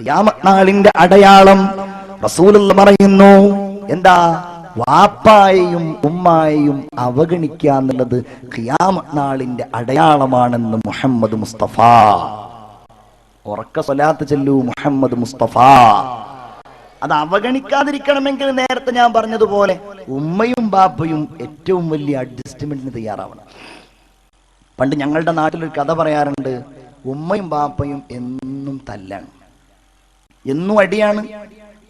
ഖിയാമത്ത് നാളിന്റെ അടയാളം റസൂലുള്ള പറയുന്നു. എന്താ? വാപ്പായെയും ഉമ്മായെയും അവഗണിക്കുക എന്നുള്ളത് ഖിയാമത്ത് നാളിന്റെ അടയാളമാണെന്ന് മുഹമ്മദ് മുസ്തഫ. ഉറക്ക സ്വലാത്ത് ചെല്ലു മുഹമ്മദ് മുസ്തഫ. അത് അവഗണിക്കാതിരിക്കണമെങ്കിൽ നേരത്തെ ഞാൻ പറഞ്ഞതുപോലെ ഉമ്മയും ബാപ്പയും ഏറ്റവും വലിയ അഡ്ജസ്റ്റ്മെന്റിന് തയ്യാറാവണം. പണ്ട് ഞങ്ങളുടെ നാട്ടിലൊരു കഥ പറയാറുണ്ട് ഉമ്മയും ബാപ്പയും എന്നും തല്ലാണ്. എന്നും അടിയാണ്.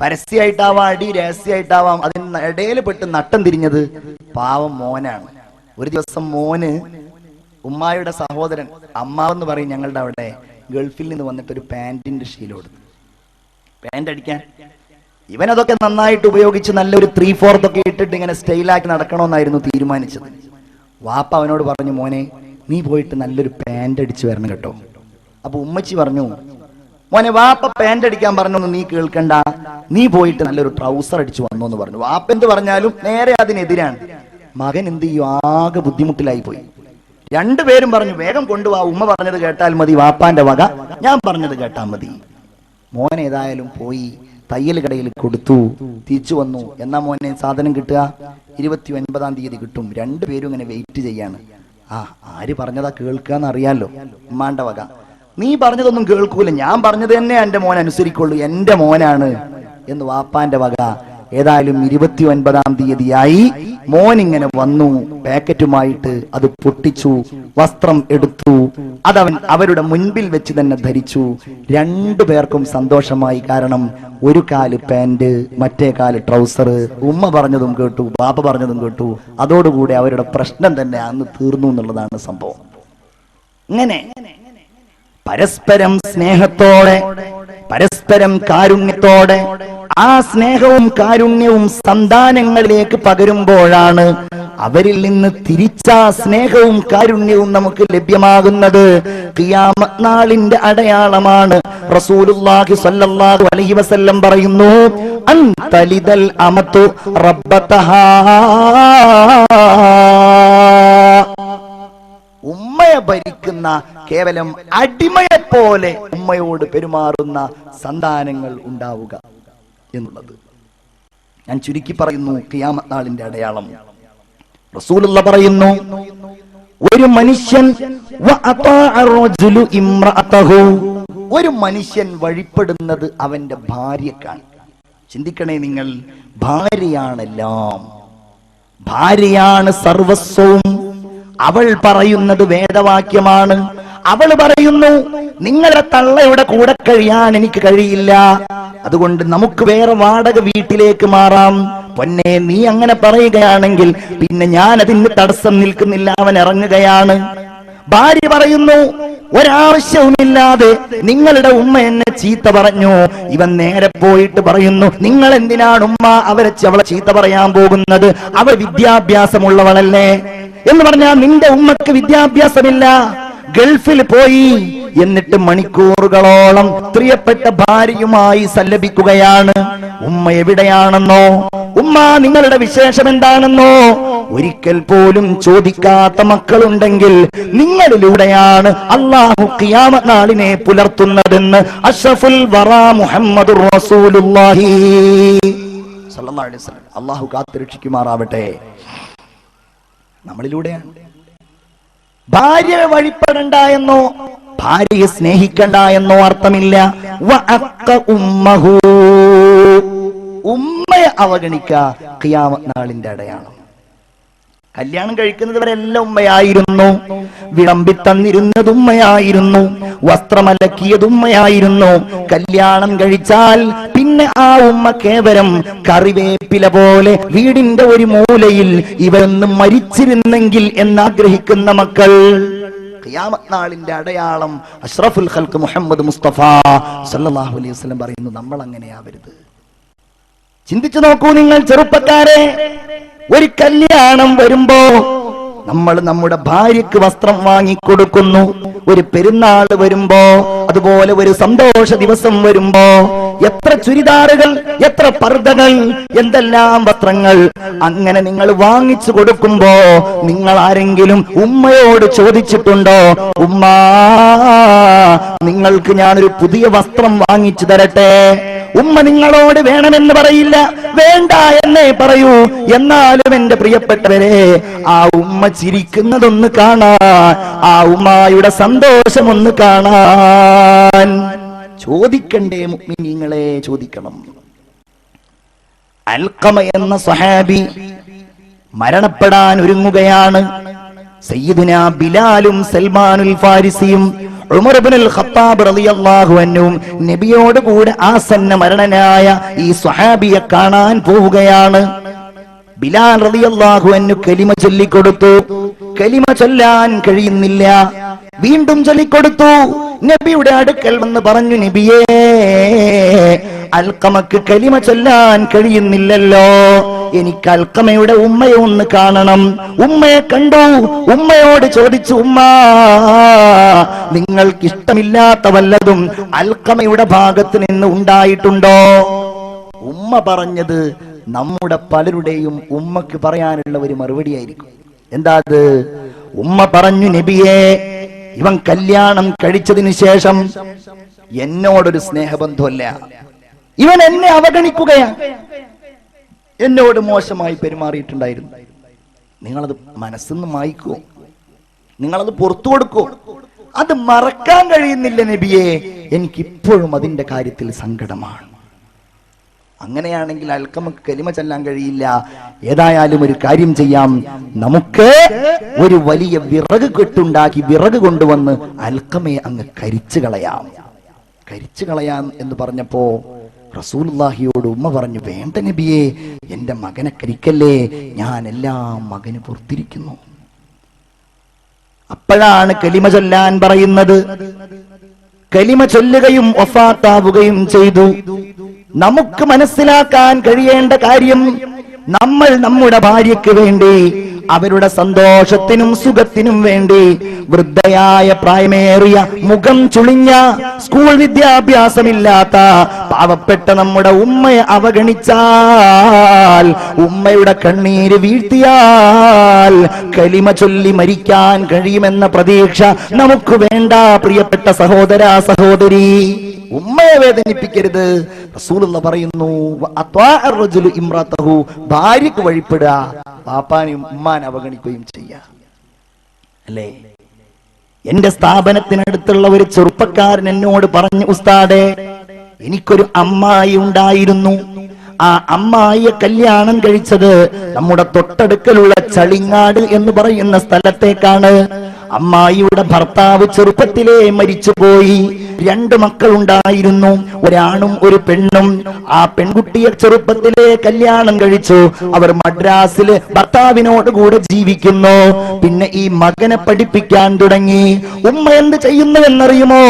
പരസ്യമായിട്ടാവാം അടി രഹസ്യമായിട്ടാവാം അതിന് ഇടയിൽ പെട്ട് നട്ടം തിരിഞ്ഞത് പാവം മോനാണ്. ഒരു ദിവസം മോന് ഉമ്മായുടെ സഹോദരൻ അമ്മാവെന്ന് പറയും ഞങ്ങളുടെ അവിടെ ഗൾഫിൽ നിന്ന് വന്നിട്ട് ഒരു പാന്റിന്റെ ശീലം കൊടുത്തു. പാന്റ് അടിക്കാൻ. ഇവനതൊക്കെ നന്നായിട്ട് ഉപയോഗിച്ച് നല്ലൊരു ത്രീ ഫോർത്ത് ഒക്കെ ഇട്ടിട്ട് ഇങ്ങനെ സ്റ്റൈലാക്കി നടക്കണമെന്നായിരുന്നു തീരുമാനിച്ചത്. വാപ്പ അവനോട് പറഞ്ഞു മോനെ നീ പോയിട്ട് നല്ലൊരു പാന്റ് അടിച്ച് വരണം കേട്ടോ. അപ്പൊ ഉമ്മച്ചി പറഞ്ഞു മോനെ വാപ്പ പാന്റ് അടിക്കാൻ പറഞ്ഞൊന്നും നീ കേൾക്കണ്ട. നീ പോയിട്ട് നല്ലൊരു ട്രൗസർ അടിച്ചു വന്നു എന്ന് പറഞ്ഞു. വാപ്പ എന്ത് പറഞ്ഞാലും നേരെ അതിനെതിരാണ്. മകൻ എന്ത് ചെയ്യും? ആകെ ബുദ്ധിമുട്ടിലായി പോയി. രണ്ടുപേരും പറഞ്ഞു വേഗം കൊണ്ടുപോവാ ഉമ്മ പറഞ്ഞത് കേട്ടാൽ മതി വാപ്പാന്റെ വക. ഞാൻ പറഞ്ഞത് കേട്ടാൽ മതി. മോൻ ഏതായാലും പോയി തയ്യൽ കടയിൽ കൊടുത്തു തിരിച്ചു വന്നു. എന്നാ മോനെ സാധനം കിട്ടുക? ഇരുപത്തി ഒൻപതാം തീയതി കിട്ടും. രണ്ടുപേരും ഇങ്ങനെ വെയിറ്റ് ചെയ്യാണ്. ആ ആര് പറഞ്ഞതാ കേൾക്കാന്ന് അറിയാലോ ഉമ്മാന്റെ വക. നീ പറഞ്ഞതൊന്നും കേൾക്കൂല. ഞാൻ പറഞ്ഞത് തന്നെ എന്റെ മോൻ അനുസരിക്കുള്ളൂ. എന്റെ മോനാണ് എന്ന് വാപ്പാന്റെ വക ഏതായാലും ഇരുപത്തി ഒൻപതാം തീയതിയായി മോൻ ഇങ്ങനെ വന്നു. പാക്കറ്റുമായിട്ട് അത് പൊട്ടിച്ചു വസ്ത്രം എടുത്തു. അതവൻ അവരുടെ മുൻപിൽ വെച്ച് തന്നെ ധരിച്ചു. രണ്ടു പേർക്കും സന്തോഷമായി. കാരണം ഒരു കാൽ പാന്റ് മറ്റേ കാൽ ട്രൗസർ ഉമ്മ പറഞ്ഞതും കേട്ടു ബാപ്പ പറഞ്ഞതും കേട്ടു. അതോടുകൂടി അവരുടെ പ്രശ്നം തന്നെ അന്ന് തീർന്നു എന്നുള്ളതാണ് സംഭവം. ഇങ്ങനെ പരസ്പരം സ്നേഹത്തോടെ പരസ്പരം കാരുണ്യത്തോടെ ആ സ്നേഹവും കാരുണ്യവും സന്താനങ്ങളിലേക്ക് പകരുമ്പോഴാണ് അവരിൽ നിന്ന് തിരിച്ച സ്നേഹവും കാരുണ്യവും നമുക്ക് ലഭ്യമാകുന്നത്. നാളിന്റെ അടയാളമാണ്. അലൈഹി വസല്ലം പറയുന്നു അന്തലിതൽ അമത്തു അമതു റബ്ബതഹാ. ഉമ്മയെ ഭരിക്കുന്ന കേവലം അടിമയെ പോലെ ഉമ്മയോട് പെരുമാറുന്ന സന്താനങ്ങൾ ഉണ്ടാവുക എന്നുള്ളത്. ഞാൻ ചുരുക്കി പറയുന്നു കിയാമത്താളിന്റെ അടയാളം. റസൂലുള്ള പറയുന്നു ഒരു മനുഷ്യൻ. ഒരു മനുഷ്യൻ വഴിപ്പെടുന്നത് അവന്റെ ഭാര്യക്കാണ്. ചിന്തിക്കണേ നിങ്ങൾ ഭാര്യയാണെല്ലാം. ഭാര്യയാണ് സർവസ്വവും അവൾ പറയുന്നത് വേദവാക്യമാണ്. അവൾ പറയുന്നു നിങ്ങളെ തള്ളയുടെ കൂടെ കഴിയാൻ എനിക്ക് കഴിയില്ല. അതുകൊണ്ട് നമുക്ക് വേറെ വാടക വീട്ടിലേക്ക് മാറാം. പൊന്നെ നീ അങ്ങനെ പറയുകയാണെങ്കിൽ പിന്നെ ഞാൻ അതിന് തടസ്സം നിൽക്കുന്നില്ല. അവൻ ഇറങ്ങുകയാണ്. ഭാര്യ പറയുന്നു ഒരാവശ്യവുമില്ലാതെ നിങ്ങളുടെ ഉമ്മ എന്നെ ചീത്ത പറഞ്ഞു. ഇവൻ നേരെ പോയിട്ട് പറയുന്നു നിങ്ങൾ എന്തിനാണ് ഉമ്മ അവരെ അവളെ ചീത്ത പറയാൻ പോകുന്നത്? അവൾ വിദ്യാഭ്യാസമുള്ളവളല്ലേ? എന്ന് പറഞ്ഞാൽ നിന്റെ ഉമ്മക്ക് വിദ്യാഭ്യാസമില്ല. ഗൾഫിൽ പോയി എന്നിട്ട് മണിക്കൂറുകളോളം പ്രിയപ്പെട്ട ഭാര്യയുമായി സല്ലപിക്കുകയാണ്. ഉമ്മ എവിടെയാണെന്നോ ഉമ്മ നിങ്ങളുടെ വിശേഷം എന്താണെന്നോ? ഒരിക്കൽ പോലും ചോദിക്കാത്ത മക്കളുണ്ടെങ്കിൽ നിങ്ങളിലൂടെയാണ് അള്ളാഹു ഖിയാമ നാളിനെ പുലർത്തുന്നതെന്ന് അഷഫുൽ വറ മുഹമ്മദ് വസല്ലം. അള്ളാഹു കാത്തുരക്ഷിക്കുമാറാവട്ടെ നമ്മളിലൂടെയാണ്. ഭാര്യയെ വഴിപ്പെടണ്ട എന്നോ ഭാര്യയെ സ്നേഹിക്കണ്ട എന്നോ അർത്ഥമില്ല. ഉമ്മഹു. ഉമ്മയെ അവഗണിക്കുക നാളിന്റെ അടയാളം. കല്യാണം കഴിക്കുന്നത് വരെ എല്ലാം ഉമ്മയായിരുന്നു. വിളമ്പി തന്നിരുന്നത് ഉമ്മയായിരുന്നു. വസ്ത്രമലക്കിയത് ഉമ്മയായിരുന്നു. കല്യാണം കഴിച്ചാൽ പിന്നെ ആ ഉമ്മ കേവലം കറിവേപ്പില പോലെ വീടിന്റെ ഒരു മൂലയിൽ ഇവരൊന്നും മരിച്ചിരുന്നെങ്കിൽ എന്നാഗ്രഹിക്കുന്ന മക്കൾ. നാളിന്റെ അടയാളം അഷ്റഫുൽ ഖൽക്ക് മുഹമ്മദ് മുസ്തഫ സല്ലല്ലാഹു അലൈഹി വസല്ലം പറയുന്നു നമ്മൾ അങ്ങനെയാവരുത് ചിന്തിച്ചു നോക്കൂ നിങ്ങൾ ചെറുപ്പക്കാരെ. ഒരു കല്യാണം വരുമ്പോ നമ്മൾ നമ്മുടെ ഭാര്യക്ക് വസ്ത്രം വാങ്ങിക്കൊടുക്കുന്നു. ഒരു പെരുന്നാൾ വരുമ്പോ അതുപോലെ ഒരു സന്തോഷ ദിവസം വരുമ്പോ എത്ര ചുരിദാറുകൾ എത്ര പർദ്ദകൾ എന്തെല്ലാം വസ്ത്രങ്ങൾ അങ്ങനെ നിങ്ങൾ വാങ്ങിച്ചു കൊടുക്കുമ്പോ നിങ്ങൾ ആരെങ്കിലും ഉമ്മയോട് ചോദിച്ചിട്ടുണ്ടോ? ഉമ്മ നിങ്ങൾക്ക് ഞാനൊരു പുതിയ വസ്ത്രം വാങ്ങിച്ചു തരട്ടെ. ഉമ്മ നിങ്ങളോട് വേണമെന്ന് പറയില്ല. വേണ്ട എന്നേ പറയൂ. എന്നാലും എന്റെ പ്രിയപ്പെട്ടവരെ ആ ഉമ്മ ചിരിക്കുന്നതൊന്ന് കാണാൻ ആ ഉമ്മായുടെ സന്തോഷമൊന്ന് കാണാൻ ചോദിക്കണ്ടേ മുഅ്മിനീങ്ങളെ ചോദിക്കണം. അൽക്കമ എന്ന സഹാബി മരണപ്പെടാൻ ഒരുങ്ങുകയാണ്. സയ്യിദുന ബിലാലും സൽമാനുൽ ഫാരിസിയും ഉമർ ഇബ്നുൽ ഖത്താബ് റളിയല്ലാഹു അൻഹും നബിയോട് കൂടെ ആസന്ന മരണനായ ഈ സ്വഹാബിയെ കാണാൻ പോവുകയാണ്. ബിലാൽ റളിയല്ലാഹു അൻഹു കലിമ ചൊല്ലിക്കൊടുത്തു. കലിമ ചൊല്ലാൻ കഴിയുന്നില്ല. വീണ്ടും ചൊല്ലിക്കൊടുത്തു. നബിയുടെ അടുക്കൽ വന്ന് പറഞ്ഞു നബിയേ അൽക്കമക്ക് കലിമ ചൊല്ലാൻ കഴിയുന്നില്ലല്ലോ. എനിക്ക് അൽക്കമയുടെ ഉമ്മയെ ഒന്ന് കാണണം. ഉമ്മയെ കണ്ടു? ഉമ്മയോട് ചോദിച്ചു ഉമ്മ നിങ്ങൾക്ക് ഇഷ്ടമില്ലാത്ത വല്ലതും അൽക്കമയുടെ ഭാഗത്ത് നിന്ന് ഉണ്ടായിട്ടുണ്ടോ? ഉമ്മ പറഞ്ഞത് നമ്മുടെ പലരുടെയും ഉമ്മക്ക് പറയാനുള്ള ഒരു മറുപടിയായിരിക്കും. എന്താ അത്? ഉമ്മ പറഞ്ഞു നബിയെ ഇവൻ കല്യാണം കഴിച്ചതിന് ശേഷം എന്നോടൊരു സ്നേഹബന്ധമല്ല ഇവൻ എന്നെ അവഗണിക്കുകയാണ് എന്നോട് മോശമായി പെരുമാറിയിട്ടുണ്ടായിരുന്നു. നിങ്ങളത് മനസ്സിന്ന് മായ്ക്കോ. നിങ്ങളത് പുറത്തു കൊടുക്കോ. അത് മറക്കാൻ കഴിയുന്നില്ല നബിയെ. എനിക്കിപ്പോഴും അതിന്റെ കാര്യത്തിൽ സങ്കടമാണ്. അങ്ങനെയാണെങ്കിൽ അൽക്കമക്ക് കലിമ ചെല്ലാൻ കഴിയില്ല. ഏതായാലും ഒരു കാര്യം ചെയ്യാം. നമുക്ക് ഒരു വലിയ വിറക് കെട്ടുണ്ടാക്കി വിറക് കൊണ്ടുവന്ന് അൽക്കമയെ അങ്ങ് കരിച്ചു കളയാം. കരിച്ചു കളയാം എന്ന് പറഞ്ഞപ്പോ റസൂൽഹിയോട് ഉമ്മ പറഞ്ഞു വേണ്ട നബിയെ എന്റെ മകനെ കരിക്കല്ലേ? ഞാൻ എല്ലാം മകന് പുറത്തിരിക്കുന്നു. അപ്പോഴാണ് കലിമ ചൊല്ലാൻ പറയുന്നത്. കലിമ ചൊല്ലുകയും ഒഫാത്താവുകയും ചെയ്തു. നമുക്ക് മനസ്സിലാക്കാൻ കഴിയേണ്ട കാര്യം നമ്മൾ നമ്മുടെ ഭാര്യയ്ക്ക് വേണ്ടി അവരുടെ സന്തോഷത്തിനും സുഖത്തിനും വേണ്ടി വൃദ്ധയായ പ്രായമേറിയ മുഖം ചുളിഞ്ഞ സ്കൂൾ വിദ്യാഭ്യാസമില്ലാത്ത പാവപ്പെട്ട നമ്മുടെ ഉമ്മയെ അവഗണിച്ചാൽ ഉമ്മയുടെ കണ്ണീര് വീഴ്ത്തിയാൽ കലിമ ചൊല്ലി മരിക്കാൻ കഴിയുമെന്ന പ്രതീക്ഷ നമുക്ക് വേണ്ട പ്രിയപ്പെട്ട സഹോദര സഹോദരി. ഉമ്മയെ വേദനിപ്പിക്കരുത്. റസൂൽ എന്ന് പറയുന്നു ഇമ്രാത്തഹു. ഭാര്യക്ക് വഴിപ്പെടുക പാപ്പാനെയും ഉമ്മാനെ അവഗണിക്കുകയും ചെയ്യുക അല്ലേ? എന്റെ സ്ഥാപനത്തിനടുത്തുള്ള ഒരു ചെറുപ്പക്കാരൻ എന്നോട് പറഞ്ഞു ഉസ്താദേ എനിക്കൊരു അമ്മായി ഉണ്ടായിരുന്നു. ആ അമ്മായിയെ കല്യാണം കഴിച്ചത് നമ്മുടെ തൊട്ടടുക്കലുള്ള ചളിങ്ങാട് എന്ന് പറയുന്ന സ്ഥലത്തേക്കാണ്. അമ്മായിയുടെ ഭർത്താവ് ചെറുപ്പത്തിലേ മരിച്ചുപോയി. രണ്ട് മക്കളുണ്ടായിരുന്നു. ഒരാണും ഒരു പെണ്ണും. ആ പെൺകുട്ടിയെ ചെറുപ്പത്തിലെ കല്യാണം കഴിച്ചു. അവർ മദ്രാസിൽ ഭർത്താവിനോട് കൂടെ ജീവിക്കുന്നു. പിന്നെ ഈ മകനെ പഠിപ്പിക്കാൻ തുടങ്ങി. ഉമ്മ എന്ത് ചെയ്യുന്നുവെന്നറിയുമോ?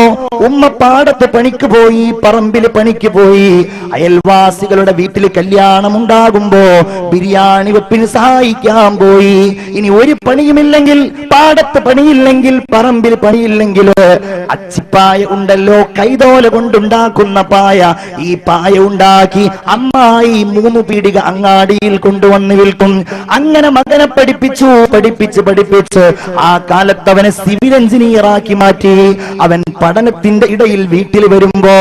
ഉമ്മ പാടത്ത് പണിക്ക് പോയി പറമ്പിൽ പണിക്ക് പോയി. അയൽവാസികളുടെ വീട്ടിൽ കല്യാണം ഉണ്ടാകുമ്പോ ബിരിയാണി വെപ്പിന് സഹായിക്കാൻ പോയി. ഇനി ഒരു പണിയുമില്ലെങ്കിൽ പാടത്ത് പണിയില്ലെങ്കിൽ പറമ്പിൽ പണിയില്ലെങ്കിൽ അച്ചിപ്പായ ഉണ്ടല്ലോ കൈതോല കൊണ്ടുണ്ടാക്കുന്ന പായ. ഈ പായ ഉണ്ടാക്കി അമ്മായി മൂന്ന് പീടിക അങ്ങാടിയിൽ കൊണ്ടുവന്ന് വിൽക്കും. അങ്ങനെ മകനെ പഠിപ്പിച്ചു പഠിപ്പിച്ച് പഠിപ്പിച്ച്. ആ കാലത്ത് അവനെ സിവിൽ എഞ്ചിനീയർ ആക്കി മാറ്റി. അവൻ പഠനത്തിന്റെ ഇടയിൽ വീട്ടിൽ വരുമ്പോ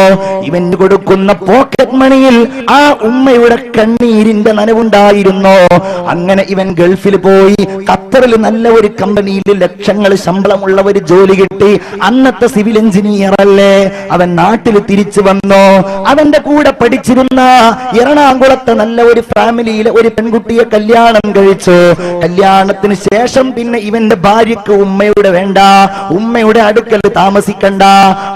ഇവൻ കൊടുക്കുന്ന പോക്കറ്റ് മണിയിൽ ആ ഉമ്മയുടെ കണ്ണീരിന്റെ നനവുണ്ടായിരുന്നു? അങ്ങനെ ഇവൻ ഗൾഫിൽ പോയി ഖത്തറിൽ നല്ല ഒരു കമ്പനിയിൽ ലക്ഷങ്ങൾ ശമ്പളമുള്ള ഒരു ജോലി കിട്ടി. അന്നത്തെ സിവിൽ എഞ്ചിനീയർ അല്ലേ? അവൻ നാട്ടിൽ തിരിച്ചു വന്നു? അവന്റെ കൂടെ പഠിച്ചിരുന്ന എറണാകുളത്തെ നല്ല ഒരു ഫാമിലിയിലെ ഒരു പെൺകുട്ടിയെ കല്യാണം കഴിച്ചു. കല്യാണത്തിന് ശേഷം പിന്നെ ഇവന്റെ ഭാര്യക്ക് ഉമ്മയുടെ വേണ്ട. ഉമ്മയുടെ അടുക്കൽ താമസിക്കണ്ട.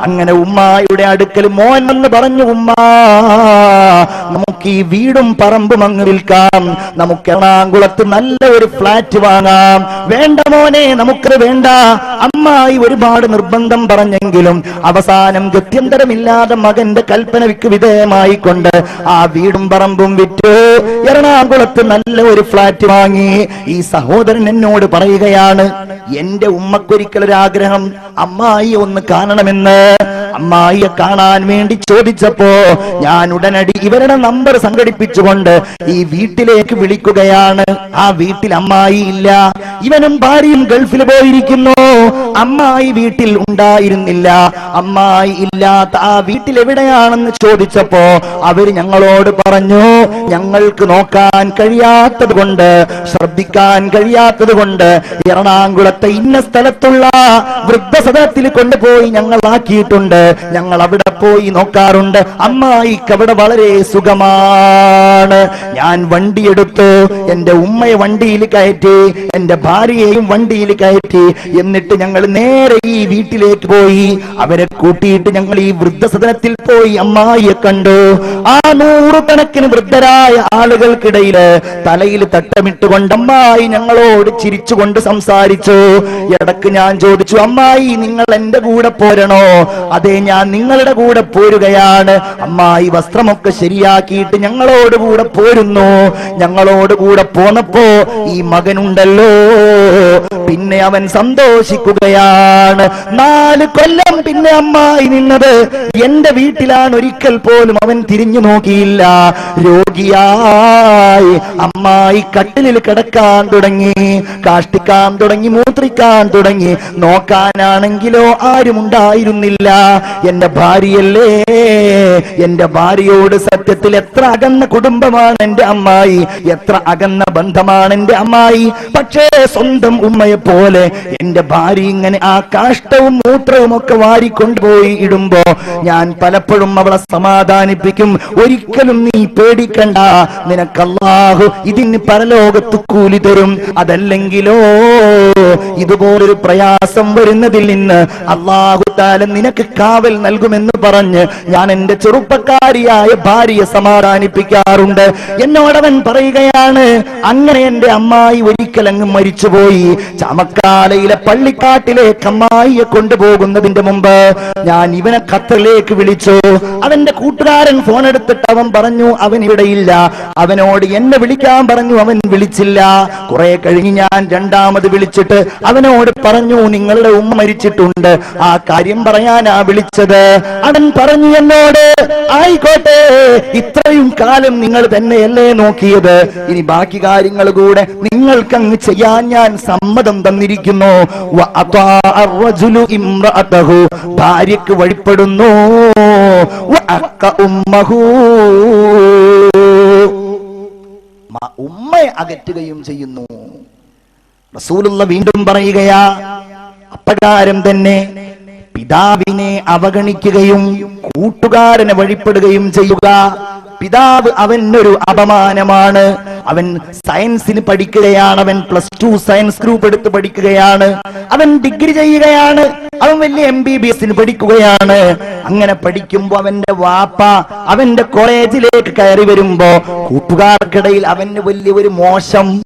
അങ്ങനെ ഉമ്മായുടെ അടുക്കൽ മോൻ എന്ന് പറഞ്ഞു ഉമ്മ നമുക്ക് ഈ വീടും പറമ്പും അങ്ങ് വിൽക്കാം. നമുക്ക് എറണാകുളത്ത് നല്ല ഒരു ഫ്ലാറ്റ് വാങ്ങാം. വേണ്ട മോനെ നമുക്കത് വേണ്ട. അമ്മായി ഒരുപാട് നിർബന്ധം പറഞ്ഞെങ്കിലും അവസാനം ഗത്യന്തരമില്ലാതെ മകന്റെ കൽപ്പനയ്ക്ക് വിധേയമായി കൊണ്ട് ആ വീടും പറമ്പും വിറ്റു. എറണാകുളത്ത് നല്ല ഒരു ഫ്ലാറ്റ് വാങ്ങി. ഈ സഹോദരൻ എന്നോട് പറയുകയാണ് എന്റെ ഉമ്മക്കൊരിക്കലൊരാഗ്രഹം അമ്മായി ഒന്ന് കാണണമെന്ന്. അമ്മായിയെ കാണാൻ വേണ്ടി ചോദിച്ചപ്പോ ഞാൻ ഉടനടി ഇവരുടെ നമ്പർ സംഘടിപ്പിച്ചുകൊണ്ട് ഈ വീട്ടിലേക്ക് വിളിക്കുകയാണ്. ആ വീട്ടിൽ അമ്മായി ഇല്ല. ഇവനും ഭാര്യയും ഗൾഫിൽ പോയിരിക്കുന്നു. അമ്മായി വീട്ടിൽ ഉണ്ടായിരുന്നില്ല. അമ്മായി ഇല്ലാത്ത ആ വീട്ടിൽ എവിടെയാണെന്ന് ചോദിച്ചപ്പോ അവർ ഞങ്ങളോട് പറഞ്ഞു ഞങ്ങൾക്ക് നോക്കാൻ കഴിയാത്തത് കൊണ്ട് ശ്രദ്ധിക്കാൻ കഴിയാത്തത് കൊണ്ട് എറണാകുളത്തെ ഇന്ന സ്ഥലത്തുള്ള വൃദ്ധസദനത്തിൽ കൊണ്ടുപോയി ഞങ്ങൾ ആക്കിയിട്ടുണ്ട്. ഞങ്ങൾ അവിടെ പോയി നോക്കാറുണ്ട്. അമ്മായിക്ക് അവിടെ വളരെ സുഖമാണ്. ഞാൻ വണ്ടിയെടുത്തു എന്റെ ഉമ്മയെ വണ്ടിയിൽ കയറ്റി എന്റെ ഭാര്യയെയും വണ്ടിയിൽ കയറ്റി എന്നിട്ട് ഞങ്ങൾ നേരെ ഈ വീട്ടിലേക്ക് പോയി. അവരെ കൂട്ടിയിട്ട് ഞങ്ങൾ ഈ വൃദ്ധസദനത്തിൽ പോയി അമ്മായിയെ കണ്ടു. ആ നൂറുകണക്കിന് വൃദ്ധരായ ആളുകൾക്കിടയിൽ തലയിൽ തട്ടമിട്ടുകൊണ്ട് അമ്മായി ഞങ്ങളോട് ചിരിച്ചുകൊണ്ട് സംസാരിച്ചു. ഇടയ്ക്ക് ഞാൻ ചോദിച്ചു അമ്മായി നിങ്ങൾ എന്റെ കൂടെ പോരണോ? അതെ ഞാൻ നിങ്ങളുടെ കൂടെ പോരുകയാണ്. അമ്മായി വസ്ത്രമൊക്കെ ശരിയാക്കിയിട്ട് ഞങ്ങളോട് കൂടെ പോരുന്നു. ഞങ്ങളോട് കൂടെ പോന്നപ്പോ ഈ മകനുണ്ടല്ലോ. പിന്നെ അവൻ സന്തോഷിക്കുകയാണ്. നാല് കൊല്ലം പിന്നെ അമ്മായി നിന്നത്. എന്റെ വീട്ടിലാണ് ഒരിക്കൽ പോലും അവൻ തിരിഞ്ഞു നോക്കിയില്ല. രോഗിയായി. അമ്മായി കട്ടിലിൽ കിടക്കാൻ തുടങ്ങി. കാഷ്ടിക്കാൻ തുടങ്ങി മൂത്രിക്കാൻ തുടങ്ങി. നോക്കാനാണെങ്കിലോ ആരും ഉണ്ടായിരുന്നില്ല എന്റെ ഭാര്യയല്ലേ? എന്റെ ഭാര്യയോട് സത്യത്തിൽ എത്ര അകന്ന കുടുംബമാണ് എന്റെ അമ്മായി. എത്ര അകന്ന ബന്ധമാണ് എന്റെ അമ്മായി. പക്ഷേ സ്വന്തം ഉമ്മയെ പോലെ എന്റെ ഭാര്യ ഇങ്ങനെ ആ കാഷ്ടവും മൂത്രവും ഒക്കെ വാരിക്കൊണ്ടുപോയി ഇടുമ്പോ ഞാൻ പലപ്പോഴും അവളെ സമാധാനിപ്പിക്കും. ഒരിക്കലും നീ പേടിക്കണ്ട. നിനക്കല്ലാഹു ഇതിന് പരലോകത്ത് കൂലി തരും. അതല്ലെങ്കിലോ ഇതുപോലൊരു പ്രയാസം വരുന്നതിൽ നിന്ന് അള്ളാഹു താല നിനക്ക് കാവൽ നൽകുമെന്ന് പറഞ്ഞ് ഞാൻ എന്റെ ചെറുപ്പക്കാരിയായ ഭാര്യയെ സമാധാനിപ്പിക്കാറുണ്ട്. എന്നോടവൻ പറയുകയാണ് അങ്ങനെ എന്റെ അമ്മായി ഒരിക്കൽ അങ്ങ് മരിച്ചുപോയി. ചമക്കാലയിലെ പള്ളിക്കാട്ടിലേക്ക് കമ്മായിയെ കൊണ്ടുപോകുന്നതിന്റെ മുമ്പ് ഞാൻ ഇവനെ ഖത്തറിലേക്ക് വിളിച്ചു. അവന്റെ കൂട്ടുകാരൻ ഫോൺ എടുത്തിട്ട് അവൻ പറഞ്ഞു അവൻ ഇല്ല. അവനോട് എന്നെ വിളിക്കാൻ പറഞ്ഞു അവൻ വിളിച്ചില്ല. കുറെ കഴിഞ്ഞ് ഞാൻ രണ്ടാമത് വിളിച്ചിട്ട് അവനോട് പറഞ്ഞു നിങ്ങളുടെ ഉമ്മ മരിച്ചിട്ടുണ്ട്. ആ കാര്യം പറയാനാ വിളിച്ചത്. അവൻ പറഞ്ഞു എന്നോട് ആയിക്കോട്ടെ ഇത്രയും കാലം നിങ്ങൾ തന്നെയല്ലേ നോക്കിയത്. ഇനി ബാക്കി കാര്യങ്ങൾ കൂടെ നിങ്ങൾക്കങ്ങ് ചെയ്യാൻ ഞാൻ സമ്മതം തന്നിരിക്കുന്നു. ഭാര്യക്ക് വഴിപ്പെടുന്നു. ഉമ്മയെ അകറ്റുകയും ചെയ്യുന്നു. റസൂലുള്ള വീണ്ടും പറയുകയാ അപ്രകാരം തന്നെ പിതാവിനെ അവഗണിക്കുകയും കൂട്ടുകാരനെ വഴിപ്പെടുകയും ചെയ്യുക. പിതാവ് അവനൊരു അപമാനമാണ്. അവൻ സയൻസിന് പഠിക്കുകയാണ്. അവൻ പ്ലസ് ടു സയൻസ് ഗ്രൂപ്പ് എടുത്ത് പഠിക്കുകയാണ്. അവൻ ഡിഗ്രി ചെയ്യുകയാണ്. അവൻ വലിയ എം ബി ബി എസിന് പഠിക്കുകയാണ്. അങ്ങനെ പഠിക്കുമ്പോ അവന്റെ വാപ്പ അവന്റെ കോളേജിലേക്ക് കയറി വരുമ്പോ കൂട്ടുകാർക്കിടയിൽ അവന് വലിയ ഒരു മോശം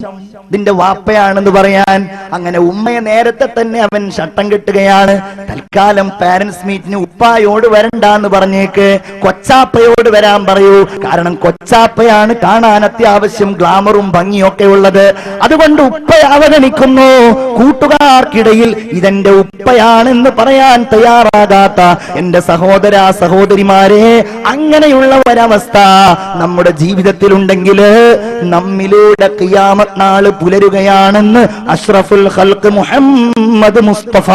ഇതിന്റെ വാപ്പയാണെന്ന് പറയാൻ അങ്ങനെ ഉമ്മയെ നേരത്തെ തന്നെ അവൻ ശട്ടം കെട്ടുകയാണ്. തൽക്കാലം പാരന്റ്സ് മീറ്റിന് ഉപ്പായോട് വരണ്ടാന്ന് പറഞ്ഞേക്ക്. കൊച്ചാപ്പയോട് വരാൻ പറയൂ. കാരണം കൊച്ചാപ്പയാണ് കാണാൻ അത്യാവശ്യം ഗ്ലാമറും ഭംഗിയൊക്കെ ഉള്ളത്. അതുകൊണ്ട് ഉപ്പ അവഗണിക്കുന്നു. കൂട്ടുകാർക്കിടയിൽ ഇതെന്റെ ഉപ്പയാണെന്ന് പറയാൻ തയ്യാറാകാത്ത എന്റെ സഹോദര സഹോദരിമാരെ അങ്ങനെയുള്ള ഒരവസ്ഥ നമ്മുടെ ജീവിതത്തിലുണ്ടെങ്കിൽ നമ്മിലൂടെ ഖിയാമത്ത് നാൾ പുലരുകയാണെന്ന് അഷ്റഫുൽ ഹൽക്ക് മുഹമ്മദ് മുസ്തഫ.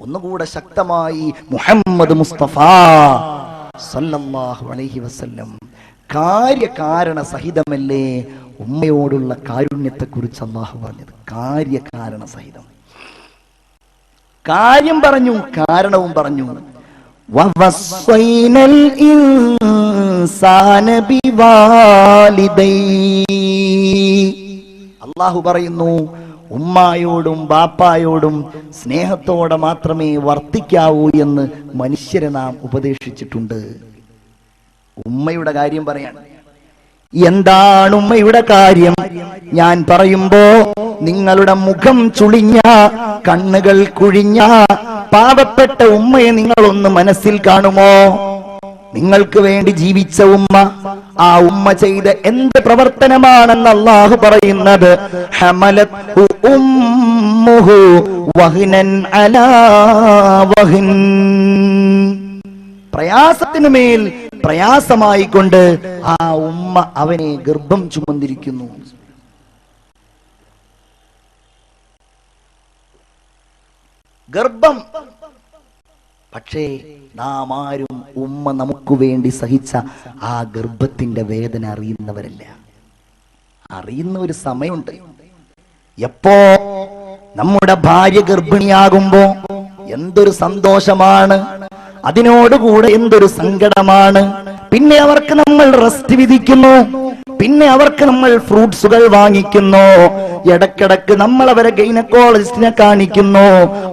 ഒന്നുകൂടെ ശക്തമായി മുഹമ്മദ് മുസ്തഫ സല്ലല്ലാഹു അലൈഹി വസല്ലം. കാര്യകാരണ സഹിതമല്ലേ ഉമ്മയോടുള്ള കാരുണ്യത്തെ കുറിച്ച് അള്ളാഹു പറഞ്ഞത്? കാര്യകാരണ സഹിതം. കാര്യം പറഞ്ഞു കാരണവും പറഞ്ഞു. അള്ളാഹു പറയുന്നു ഉമ്മായോടും ബാപ്പായോടും സ്നേഹത്തോടെ മാത്രമേ വർത്തിക്കാവൂ എന്ന് മനുഷ്യരെ നാം ഉപദേശിച്ചിട്ടുണ്ട്. ഉമ്മയുടെ കാര്യം പറയാണ്. എന്താണ് ഉമ്മയുടെ കാര്യം? ഞാൻ പറയുമ്പോ നിങ്ങളുടെ മുഖം ചുളിഞ്ഞ കണ്ണുകൾ കുഴിഞ്ഞ പാവപ്പെട്ട ഉമ്മയെ നിങ്ങളൊന്ന് മനസ്സിൽ കാണുമോ? നിങ്ങൾക്ക് വേണ്ടി ജീവിച്ച ഉമ്മ ആ ഉമ്മ ചെയ്ത എന്ത് പ്രവർത്തനമാണെന്ന് അള്ളാഹു പറയുന്നത്? പ്രയാസത്തിനു മേൽ പ്രയാസമായിക്കൊണ്ട് ആ ഉമ്മ അവനെ ഗർഭം ചുമന്നിരിക്കുന്നു. ഗർഭം. പക്ഷേ നാം ആരും ഉമ്മ നമുക്ക് വേണ്ടി സഹിച്ച ആ ഗർഭത്തിന്റെ വേദന അറിയുന്നവരല്ല. അറിയുന്ന ഒരു സമയമുണ്ട്. എപ്പോ നമ്മുടെ ഭാര്യ ഗർഭിണിയാകുമ്പോ എന്തൊരു സന്തോഷമാണ്. അതിനോടുകൂടെ എന്തൊരു സങ്കടമാണ്. പിന്നെ അവർക്ക് നമ്മൾ റെസ്റ്റ് വിധിക്കുന്നു. പിന്നെ അവർക്ക് നമ്മൾ ഫ്രൂട്ട്സുകൾ വാങ്ങിക്കുന്നു. ഇടക്കിടക്ക് നമ്മൾ അവരെ ഗൈനക്കോളജിസ്റ്റിനെ കാണിക്കുന്നു.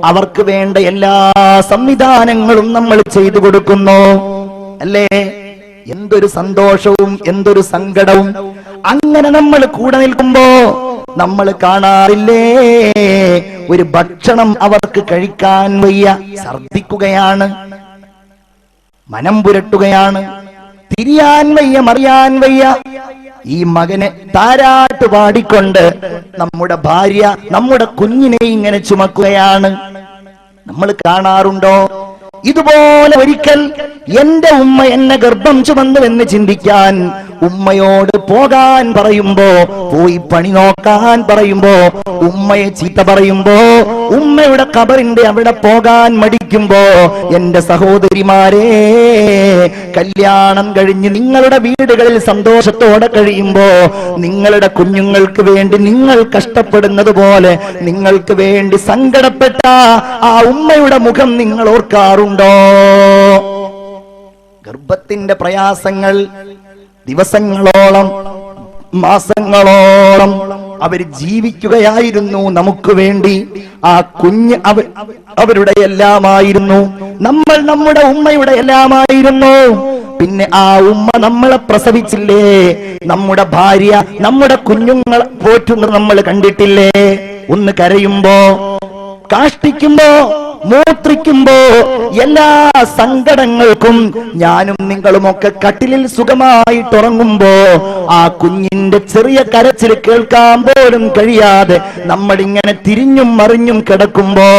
അവർക്ക് വേണ്ട എല്ലാ സംവിധാനങ്ങളും നമ്മൾ ചെയ്തു കൊടുക്കുന്നു. അല്ലേ? എന്തൊരു സന്തോഷവും എന്തൊരു സങ്കടവും. അങ്ങനെ നമ്മൾ കൂടെ നിൽക്കുമ്പോ നമ്മൾ കാണാറില്ലേ? ഒരു ഭക്ഷണം അവർക്ക് കഴിക്കാൻ വയ്യ. ഛർദിക്കുകയാണ് മനം പുരട്ടുകയാണ്. തിരിയാൻ വയ്യ മറിയാൻ വയ്യ. ഈ മകനെ താരാട്ട് പാടിക്കൊണ്ട് നമ്മുടെ ഭാര്യ നമ്മുടെ കുഞ്ഞിനെ ഇങ്ങനെ ചുമക്കുകയാണ്. നമ്മൾ കാണാറുണ്ടോ? ഇതുപോലെ ഒരിക്കൽ എന്റെ ഉമ്മ എന്നെ ഗർഭം ചുമന്നുവെന്ന് ചിന്തിക്കാൻ ഉമ്മയോട് പോകാൻ പറയുമ്പോ പോയി പണി നോക്കാൻ പറയുമ്പോ ഉമ്മയെ ചീത്ത പറയുമ്പോ ഉമ്മയുടെ കബറിന്റെ അവിടെ പോകാൻ മടിക്കുമ്പോ എന്റെ സഹോദരിമാരെ കല്യാണം കഴിഞ്ഞ് നിങ്ങളുടെ വീടുകളിൽ സന്തോഷത്തോടെ കഴിയുമ്പോ നിങ്ങളുടെ കുഞ്ഞുങ്ങൾക്ക് വേണ്ടി നിങ്ങൾ കഷ്ടപ്പെടുന്നത് പോലെ നിങ്ങൾക്ക് വേണ്ടി സങ്കടപ്പെട്ട ആ ഉമ്മയുടെ മുഖം നിങ്ങൾ ഓർക്കാറുണ്ടോ? ഗർഭത്തിന്റെ പ്രയാസങ്ങൾ ദിവസങ്ങളോളം മാസങ്ങളോളം അവർ ജീവിക്കുകയായിരുന്നു നമുക്ക് വേണ്ടി. ആ കുഞ്ഞ് അവ അവരുടെ എല്ലാമായിരുന്നു. നമ്മൾ നമ്മുടെ ഉമ്മയുടെ എല്ലാമായിരുന്നു. പിന്നെ ആ ഉമ്മ നമ്മളെ പ്രസവിച്ചില്ലേ? നമ്മുടെ ഭാര്യ നമ്മുടെ കുഞ്ഞുങ്ങളെ പോറ്റുന്നത് നമ്മൾ കണ്ടിട്ടില്ലേ? ഒന്ന് കരയുമ്പോ കാഷ്ടിക്കുമ്പോ മൂത്രിക്കുമ്പോ എല്ലാ സങ്കടങ്ങൾക്കും ഞാനും നിങ്ങളുമൊക്കെ കട്ടിലിൽ സുഖമായിട്ട് ഉറങ്ങുമ്പോ ആ കുഞ്ഞിന്റെ ചെറിയ കരച്ചിൽ കേൾക്കാൻ പോലും കഴിയാതെ നമ്മളിങ്ങനെ തിരിഞ്ഞും മറിഞ്ഞും കിടക്കുമ്പോ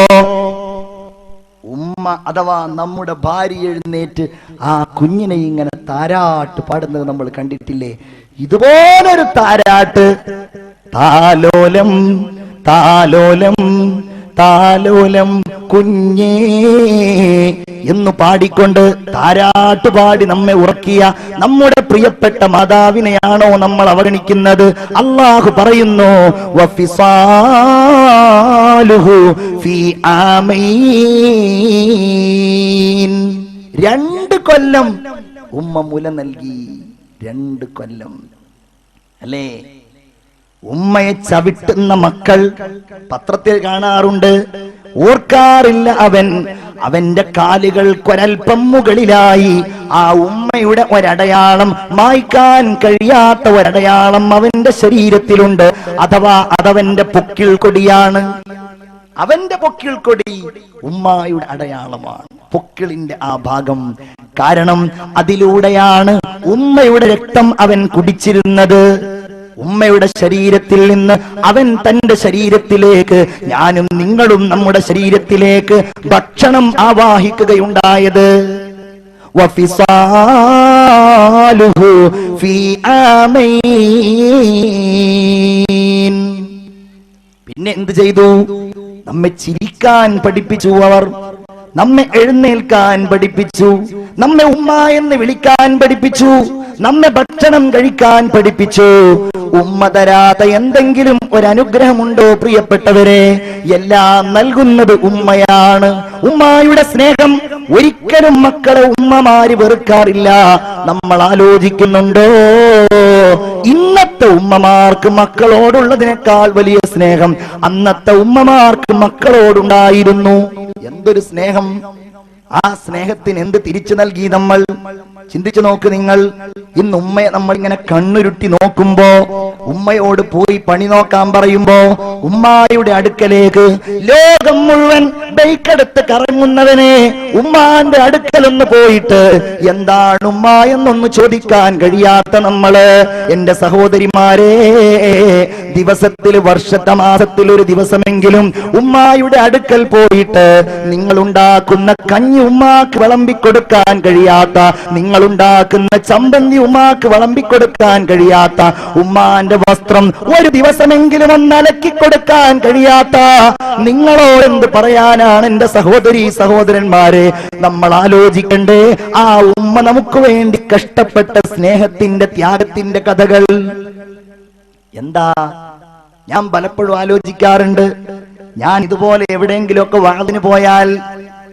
ഉമ്മ അഥവാ നമ്മുടെ ഭാര്യ എഴുന്നേറ്റ് ആ കുഞ്ഞിനെ ഇങ്ങനെ താരാട്ട് പാടുന്നത് നമ്മൾ കണ്ടിട്ടില്ലേ? ഇതുപോലൊരു താരാട്ട്. താലോലം താലോലം താലോലം കുഞ്ഞേ എന്ന് പാടിക്കൊണ്ട് താരാട്ട് പാടി നമ്മെ ഉറക്കിയ നമ്മുടെ പ്രിയപ്പെട്ട മാതാവിനെയാണോ നമ്മൾ അവഗണിക്കുന്നത്? അള്ളാഹു പറയുന്നു. രണ്ട് കൊല്ലം ഉമ്മ മുല നൽകി രണ്ട് കൊല്ലം. അല്ലേ? ഉമ്മയെ ചവിട്ടുന്ന മക്കൾ പത്രത്തിൽ കാണാറുണ്ട്. ഓർക്കാറില്ല അവൻ. അവന്റെ കാലുകൾ കൊരൽപ്പം മുകളിലായി. ആ ഉമ്മയുടെ ഒരടയാളം മായ്ക്കാൻ കഴിയാത്ത ഒരടയാളം അവന്റെ ശരീരത്തിലുണ്ട്. അഥവാ അതവന്റെ പൊക്കിൾ കൊടിയാണ്. അവന്റെ പൊക്കിൾ കൊടി ഉമ്മായുടെ അടയാളമാണ്. പൊക്കിളിന്റെ ആ ഭാഗം. കാരണം അതിലൂടെയാണ് ഉമ്മയുടെ രക്തം അവൻ കുടിച്ചിരുന്നത്. ഉമ്മയുടെ ശരീരത്തിൽ നിന്ന് അവൻ തന്റെ ശരീരത്തിലേക്ക് ഞാനും നിങ്ങളും നമ്മുടെ ശരീരത്തിലേക്ക് ഭക്ഷണം ആവാഹിക്കുകയുണ്ടായത്. പിന്നെ എന്ത് ചെയ്തു? നമ്മെ ചിരിക്കാൻ പഠിപ്പിച്ചു അവർ. നമ്മെ എഴുന്നേൽക്കാൻ പഠിപ്പിച്ചു. നമ്മെ ഉമ്മ എന്ന് വിളിക്കാൻ പഠിപ്പിച്ചു. നമ്മെ ഭക്ഷണം കഴിക്കാൻ പഠിപ്പിച്ചു. ഉമ്മ തരാത്ത എന്തെങ്കിലും ഒരു അനുഗ്രഹമുണ്ടോ പ്രിയപ്പെട്ടവരെ? എല്ലാം നൽകുന്നത് ഉമ്മയാണ്. ഉമ്മായുടെ സ്നേഹം ഒരിക്കലും മക്കളെ ഉമ്മമാര് വെറുക്കാറില്ല. നമ്മൾ ആലോചിക്കുന്നുണ്ടോ? ഇന്നത്തെ ഉമ്മമാർക്ക് മക്കളോടുള്ളതിനേക്കാൾ വലിയ സ്നേഹം അന്നത്തെ ഉമ്മമാർക്ക് മക്കളോടുണ്ടായിരുന്നു. എന്തൊരു സ്നേഹം? ആ സ്നേഹത്തിന് എന്ത് തിരിച്ചു നൽകി നമ്മൾ? ചിന്തിച്ചു നോക്ക് നിങ്ങൾ. ഇന്ന് ഉമ്മയെ നമ്മൾ ഇങ്ങനെ കണ്ണുരുട്ടി നോക്കുമ്പോ ഉമ്മയോട് പോയി പണി നോക്കാൻ പറയുമ്പോ ഉമ്മായുടെ അടുക്കലേക്ക് ലോകം മുഴുവൻ ബൈക്കെടുത്ത് കറങ്ങുന്നവനെ ഉമ്മാന്റെ അടുക്കലൊന്ന് പോയിട്ട് എന്താണ് ഉമ്മ എന്നൊന്ന് ചോദിക്കാൻ കഴിയാത്ത നമ്മൾ. എന്റെ സഹോദരിമാരെ ദിവസത്തിൽ വർഷത്തെ മാസത്തിൽ ഒരു ദിവസമെങ്കിലും ഉമ്മായുടെ അടുക്കൽ പോയിട്ട് നിങ്ങൾ ഉണ്ടാക്കുന്ന കഞ്ഞി ഉമ്മാക്ക് വിളമ്പിക്കൊടുക്കാൻ കഴിയാത്ത നിങ്ങൾ ഉണ്ടാക്കുന്ന ചമ്പന്തി ഉമ്മാക്ക് വിളമ്പിക്കൊടുക്കാൻ കഴിയാത്ത ഉമ്മാന്റെ വസ്ത്രം ഒരു ദിവസമെങ്കിലും ഒന്ന് അലക്കി കൊടുക്കാൻ കഴിയാത്ത നിങ്ങളോ എന്ത് പറയാനാണ് എന്റെ സഹോദരി സഹോദരന്മാരെ? നമ്മൾ ആലോചിക്കണ്ടേ ആ ഉമ്മ നമുക്ക് വേണ്ടി കഷ്ടപ്പെട്ട സ്നേഹത്തിന്റെ ത്യാഗത്തിന്റെ കഥകൾ. എന്താ? ഞാൻ പലപ്പോഴും ആലോചിക്കാറുണ്ട്. ഞാൻ ഇതുപോലെ എവിടെയെങ്കിലുമൊക്കെ വാതിന് പോയാൽ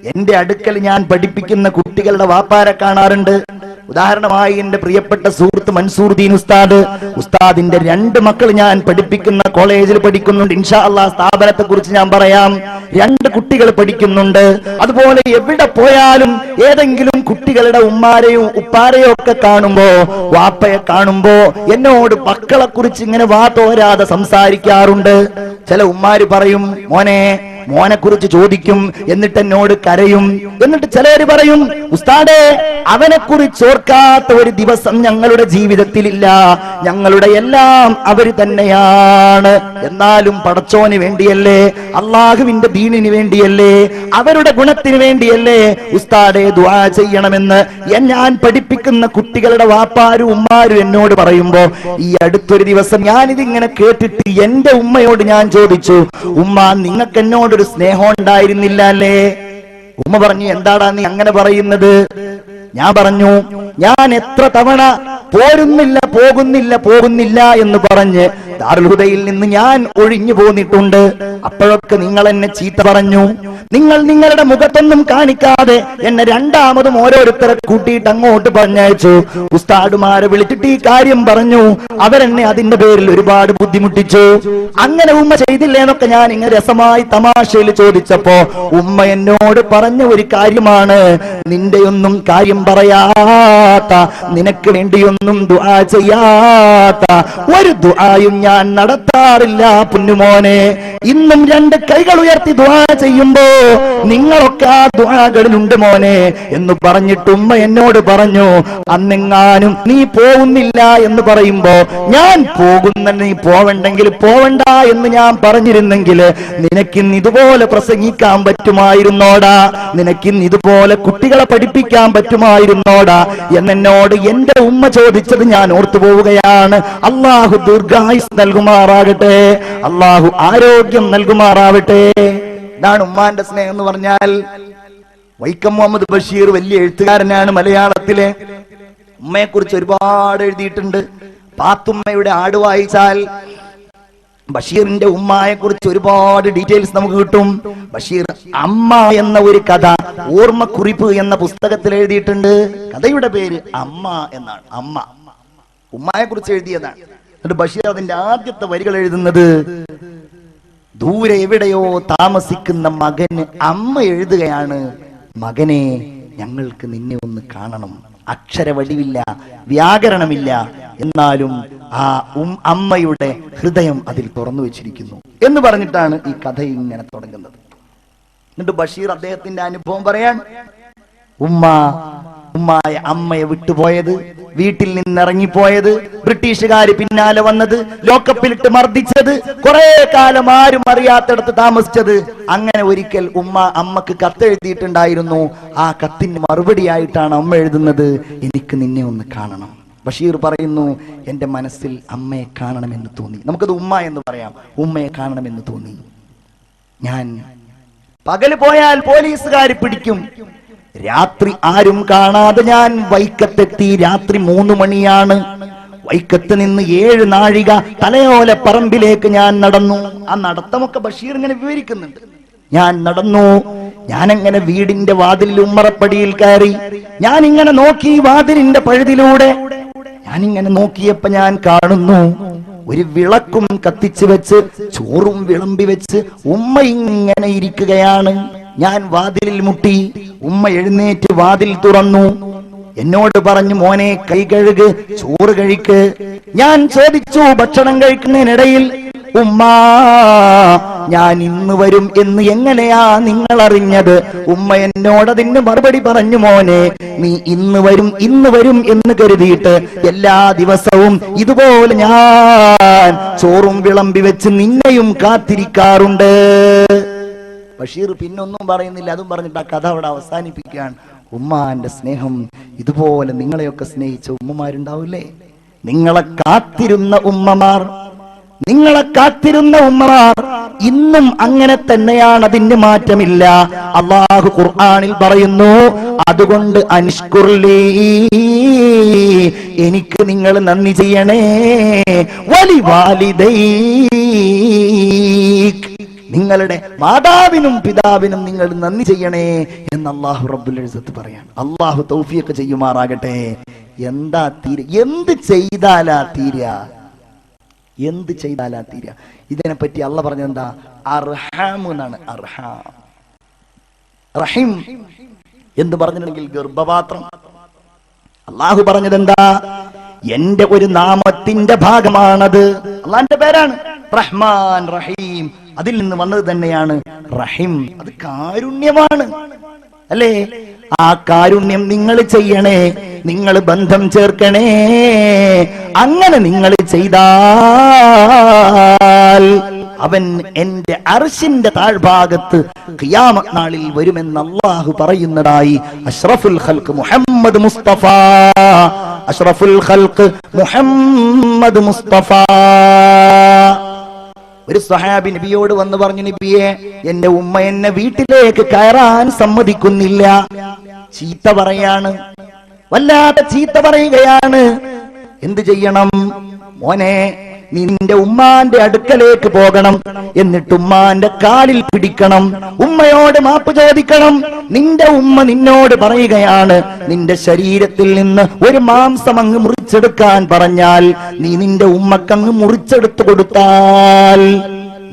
എന്റെ അടുക്കൽ ഞാൻ പഠിപ്പിക്കുന്ന കുട്ടികളുടെ വാപ്പാരെ കാണാറുണ്ട്. ഉദാഹരണമായി എന്റെ പ്രിയപ്പെട്ട സുഹൃത്ത് മൻസൂർ ദീൻ ഉസ്താദ്. ഉസ്താദിന്റെ രണ്ട് മക്കൾ ഞാൻ പഠിപ്പിക്കുന്ന കോളേജിൽ പഠിക്കുന്നുണ്ട്. ഇൻഷാ അള്ളാ സ്ഥാപനത്തെ കുറിച്ച് ഞാൻ പറയാം. രണ്ട് കുട്ടികൾ പഠിക്കുന്നുണ്ട്. അതുപോലെ എവിടെ പോയാലും ഏതെങ്കിലും കുട്ടികളുടെ ഉമ്മാരെയും ഉപ്പാരെയും ഒക്കെ കാണുമ്പോ വാപ്പയെ കാണുമ്പോ എന്നോട് മക്കളെ കുറിച്ച് ഇങ്ങനെ വാ തോരാതെ സംസാരിക്കാറുണ്ട്. ചില ഉമ്മാര് പറയും മോനെ മോനെ കുറിച്ച് ചോദിക്കും എന്നിട്ട് എന്നോട് കരയും. എന്നിട്ട് ചിലര് പറയും ഉസ്താദേ അവനെ കുറിച്ച് ഓർക്കാത്ത ഒരു ദിവസം ഞങ്ങളുടെ ജീവിതത്തിലില്ല. ഞങ്ങളുടെ എല്ലാം അവർ തന്നെയാണ്. എന്നാലും പടച്ചോന് വേണ്ടിയല്ലേ അള്ളാഹുവിന്റെ ദീനിന് വേണ്ടിയല്ലേ അവരുടെ ഗുണത്തിന് വേണ്ടിയല്ലേ ഉസ്താദെ ദ്വാ ചെയ്യണമെന്ന് ഞാൻ പഠിപ്പിക്കുന്ന കുട്ടികളുടെ വാപ്പാരും ഉമ്മാരും എന്നോട് പറയുമ്പോ ഈ അടുത്തൊരു ദിവസം ഞാനിതിങ്ങനെ കേട്ടിട്ട് എന്റെ ഉമ്മയോട് ഞാൻ ചോദിച്ചു ഉമ്മ നിങ്ങൾക്ക് എന്നോടൊരു സ്നേഹം ഉണ്ടായിരുന്നില്ല അല്ലേ ഉമ്മ പറഞ്ഞു എന്താടാ നീ അങ്ങനെ പറയുന്നത്? ഞാൻ പറഞ്ഞു ഞാൻ എത്ര തവണ പോരുന്നില്ല പോകുന്നില്ല പോകുന്നില്ല എന്ന് പറഞ്ഞ് ദാറുൽഹുദയിൽ നിന്ന് ഞാൻ ഒഴിഞ്ഞു പോന്നിട്ടുണ്ട്. അപ്പോഴൊക്കെ നിങ്ങൾ എന്നെ ചീത്ത പറഞ്ഞു. നിങ്ങൾ നിങ്ങളുടെ മുഖത്തൊന്നും കാണിക്കാതെ എന്നെ രണ്ടാമതും ഓരോരുത്തരെ കൂട്ടിയിട്ട് അങ്ങോട്ട് പറഞ്ഞയച്ചു. ഉസ്താഡുമാരെ വിളിച്ചിട്ട് ഈ കാര്യം പറഞ്ഞു. അവരെന്നെ അതിന്റെ പേരിൽ ഒരുപാട് ബുദ്ധിമുട്ടിച്ചു. അങ്ങനെ ഉമ്മ ചെയ്തില്ലേ എന്നൊക്കെ ഞാൻ ഇങ്ങനെ രസമായി തമാശയിൽ ചോദിച്ചപ്പോ ഉമ്മ എന്നോട് പറഞ്ഞ ഒരു കാര്യമാണ്. നിന്റെയൊന്നും കാര്യം പറയാത്ത നിനക്ക് വേണ്ടിയൊന്നും ദുആ ചെയ്യാത്ത ഒരു ദുആയും ഞാൻ നടത്താറില്ല പുന്നുമോനെ. ഇന്നും രണ്ട് കൈകൾ ഉയർത്തി ദുആ ചെയ്യുമ്പോ നിങ്ങളൊക്കെ ആ ദുആകളിലുണ്ട് മോനെ എന്ന് പറഞ്ഞിട്ട് ഉമ്മ എന്നോട് പറഞ്ഞു അന്നെങ്ങാനും നീ പോകുന്നില്ല എന്ന് പറയുമ്പോ ഞാൻ പോകുന്ന നീ പോവണ്ടെങ്കിൽ പോവണ്ട എന്ന് ഞാൻ പറഞ്ഞിരുന്നെങ്കിൽ നിനക്കിന്ന് ഇതുപോലെ പ്രസംഗിക്കാൻ പറ്റുമായിരുന്നോടാ? നിനക്കിന്ന് ഇതുപോലെ കുട്ടികളെ പഠിപ്പിക്കാൻ പറ്റുമായിരുന്നോടാ? എന്നോട് എന്റെ ഉമ്മ ചോദിച്ചത് ഞാൻ ഓർത്തു പോവുകയാണ്. അള്ളാഹു ദീർഘായുസ് നൽകുമാറാകട്ടെ അള്ളാഹു ആരോഗ്യം നൽകുമാറാവട്ടെ. ഇതാണ് ഉമ്മാന്റെ സ്നേഹം എന്ന് പറഞ്ഞാൽ വൈക്കം മുഹമ്മദ് ബഷീർ വലിയ എഴുത്തുകാരനാണ് മലയാളത്തിലെ. ഉമ്മയെ കുറിച്ച് ഒരുപാട് എഴുതിയിട്ടുണ്ട്. പാത്തുമ്മയുടെ ആട് വായിച്ചാൽ ബഷീറിന്റെ ഉമ്മയെ കുറിച്ച് ഒരുപാട് ഡീറ്റെയിൽസ് നമുക്ക് കിട്ടും. ബഷീർ അമ്മ എന്ന ഒരു കഥ ഓർമ്മക്കുറിപ്പ് എന്ന പുസ്തകത്തിൽ എഴുതിയിട്ടുണ്ട്. കഥയുടെ പേര് അമ്മ എന്നാണ്. അമ്മ. ഉമ്മയെ കുറിച്ച് എഴുതിയതാണ്. എന്നിട്ട് ബഷീർ അതിന്റെ ആദ്യത്തെ വരികൾ എഴുതുന്നത് ദൂരെ എവിടെയോ താമസിക്കുന്ന മകന് അമ്മ എഴുതുകയാണ് മകനെ ഞങ്ങൾക്ക് നിന്നെ ഒന്ന് കാണണം. അക്ഷരവടിവില്ല വ്യാകരണമില്ല. എന്നാലും ആ ഉം അമ്മയുടെ ഹൃദയം അതിൽ തുറന്നു വെച്ചിരിക്കുന്നു. എന്ന് പറഞ്ഞിട്ടാണ് ഈ കഥ ഇങ്ങനെ തുടങ്ങുന്നത്. എന്നിട്ട് ബഷീർ അദ്ദേഹത്തിന്റെ അനുഭവം പറയാൻ ഉമ്മ ഉമ്മായ അമ്മയെ വിട്ടുപോയത് വീട്ടിൽ നിന്നിറങ്ങിപ്പോയത് ബ്രിട്ടീഷുകാർ പിന്നാലെ വന്നത് ലോക്കപ്പിലിട്ട് മർദ്ദിച്ചത് കുറെ കാലം ആരും അറിയാത്തടത്ത് താമസിച്ചത്. അങ്ങനെ ഒരിക്കൽ ഉമ്മ അമ്മയ്ക്ക് കത്തെഴുതിയിട്ടുണ്ടായിരുന്നു. ആ കത്തിന് മറുപടിയായിട്ടാണ് അമ്മ എഴുതുന്നത്. എനിക്ക് നിന്നെ ഒന്ന് കാണണം. ബഷീർ പറയുന്നു എന്റെ മനസ്സിൽ അമ്മയെ കാണണമെന്ന് തോന്നി. നമുക്കത് ഉമ്മ എന്ന് പറയാം. ഉമ്മയെ കാണണമെന്ന് തോന്നി. ഞാൻ പകൽ പോയാൽ പോലീസുകാർ പിടിക്കും. രാത്രി ആരും കാണാതെ ഞാൻ വൈക്കത്തെത്തി. രാത്രി മൂന്ന് മണിയാണ്. വൈക്കത്ത് നിന്ന് ഏഴ് നാഴിക തലയോല പറമ്പിലേക്ക് ഞാൻ നടന്നു. ആ നടത്തമൊക്കെ ബഷീർ ഇങ്ങനെ വിവരിക്കുന്നുണ്ട്. ഞാൻ നടന്നു. ഞാനങ്ങനെ വീടിന്റെ വാതിലിൽ ഉമ്മറപ്പടിയിൽ കയറി. ഞാൻ ഇങ്ങനെ നോക്കി വാതിലിന്റെ പഴുതിലൂടെ. ഞാനിങ്ങനെ നോക്കിയപ്പോ ഞാൻ കാണുന്നു ഒരു വിളക്കും കത്തിച്ചു വെച്ച് ചോറും വിളമ്പി വെച്ച് ഉമ്മ ഇങ്ങനെ ഇരിക്കുകയാണ്. ഞാൻ വാതിലിൽ മുട്ടി ഉമ്മ എഴുന്നേറ്റ് വാതിൽ തുറന്നു. എന്നോട് പറഞ്ഞു മോനെ കൈ കഴുക് ചോറ് കഴിക്ക്. ഞാൻ ചോദിച്ചു ഭക്ഷണം കഴിക്കുന്നതിനിടയിൽ ഉമ്മ ഞാൻ ഇന്ന് വരും എന്ന് എങ്ങനെയാ നിങ്ങൾ അറിഞ്ഞത്? ഉമ്മ എന്നോട് അതിന് മറുപടി പറഞ്ഞു മോനെ നീ ഇന്ന് വരും ഇന്ന് വരും എന്ന് കരുതിയിട്ട് എല്ലാ ദിവസവും ഇതുപോലെ ഞാൻ ചോറും വിളമ്പി വെച്ച് നിന്നെയും കാത്തിരിക്കാറുണ്ട്. ബഷീർ പിന്നൊന്നും പറയുന്നില്ല അതും പറഞ്ഞിട്ട് ആ കഥ അവിടെ അവസാനിപ്പിക്കുകയാണ്. ഉമ്മാന്റെ സ്നേഹം ഇതുപോലെ നിങ്ങളെയൊക്കെ സ്നേഹിച്ച ഉമ്മമാരുണ്ടാവില്ലേ നിങ്ങളെ കാത്തിരുന്ന ഉമ്മമാർ നിങ്ങളെ കാത്തിരുന്ന ഉമ്മമാർ ഇന്നും അങ്ങനെ തന്നെയാണ് അതിന് മാറ്റമില്ല. അള്ളാഹു ഖുർആാനിൽ പറയുന്നു അതുകൊണ്ട് അനിഷ്കുർലി എനിക്ക് നിങ്ങൾ നന്ദി ചെയ്യണേ വലി വാലിദൈ നിങ്ങളുടെ മാതാവിനും പിതാവിനും നിങ്ങൾ നന്ദി ചെയ്യണേ എന്ന് അള്ളാഹു റബ്ബുൽ ഇസ്സത്ത് പറയാണ്. അള്ളാഹു തൗഫിയൊക്കെ ചെയ്യുമാറാകട്ടെ. എന്താ തീര എന്ത് ചെയ്താലാ തീര? എന്ത് ചെയ്താലാ തീര? ഇതിനെ പറ്റി അള്ള പറഞ്ഞെന്താ അർഹാം എന്നാണ് അർഹാം. റഹിം എന്ന് പറഞ്ഞിട്ടുണ്ടെങ്കിൽ ഗർഭപാത്രം. അള്ളാഹു പറഞ്ഞത് എന്താ എന്റെ ഒരു നാമത്തിന്റെ ഭാഗമാണത്. അള്ളാന്റെ പേരാണ് റഹ്മാൻ റഹീം. അതിൽ നിന്ന് വന്നത് തന്നെയാണ് റഹിം. അത് കാരുണ്യമാണ്. അല്ലേ? ആ കാരുണ്യം നിങ്ങൾ ചെയ്യണേ നിങ്ങൾ ബന്ധം ചേർക്കണേ. അങ്ങനെ നിങ്ങൾ ചെയ്താൽ അവൻ എന്റെ അർശിന്റെ താഴ്ഭാഗത്ത് നാളിൽ വരുമെന്ന് അള്ളാഹു പറയുന്നതായി അഷ്റഫുൽ ഖൽക്ക് മുഹമ്മദ് മുസ്തഫ. അഷ്റഫുൽ ഖൽക്ക് മുഹമ്മദ് മുസ്തഫ. ഒരു സഹാബി നബിയോട് വന്ന് പറഞ്ഞു നബിയെ എന്റെ ഉമ്മ എന്നെ വീട്ടിലേക്ക് കയറാൻ സമ്മതിക്കുന്നില്ല. ചീത്ത പറയാണ്. വല്ലാത്ത ചീത്ത പറയുകയാണ്. എന്ത് ചെയ്യണം? മോനെ നിന്റെ ഉമ്മാന്റെ അടുക്കലേക്ക് പോകണം എന്നിട്ട് ഉമ്മാന്റെ കാലിൽ പിടിക്കണം. ഉമ്മയോട് മാപ്പ് ചോദിക്കണം. നിന്റെ ഉമ്മ നിന്നോട് പറയുകയാണ് നിന്റെ ശരീരത്തിൽ നിന്ന് ഒരു മാംസം അങ്ങ് മുറിച്ചെടുക്കാൻ പറഞ്ഞാൽ നീ നിന്റെ ഉമ്മക്കങ്ങ് മുറിച്ചെടുത്തു കൊടുത്താൽ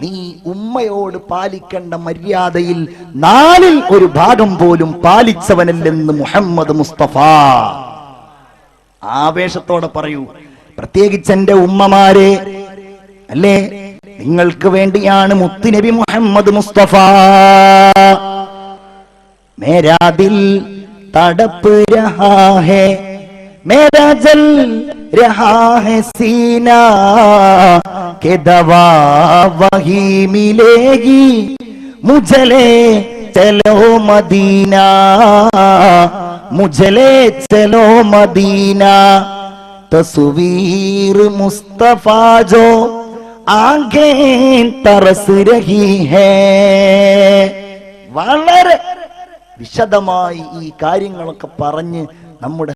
നീ ഉമ്മയോട് പാലിക്കേണ്ട മര്യാദയിൽ നാലിൽ ഒരു ഭാഗം പോലും പാലിച്ചവനല്ലെന്ന് മുഹമ്മദ് മുസ്തഫ. ആവേശത്തോടെ പറയൂ പ്രത്യേകിച്ച് എന്റെ ഉമ്മമാരെ അല്ലേ നിങ്ങൾക്ക് വേണ്ടിയാണ് മുത്തുനബി മുഹമ്മദ് മുസ്തഫ മേരാ ദിൽ തടപ്പ് രഹാ ഹേ मेरा जल रहा है सीना के दवा वही मिलेगी मुझले चलो मदीना मुझले चलो मदीना तस्वीर मुस्तफा जो आगे तरस रही है വളരെ വിശദമായി ഈ കാര്യങ്ങളൊക്കെ പറഞ്ഞ് നമ്മുടെ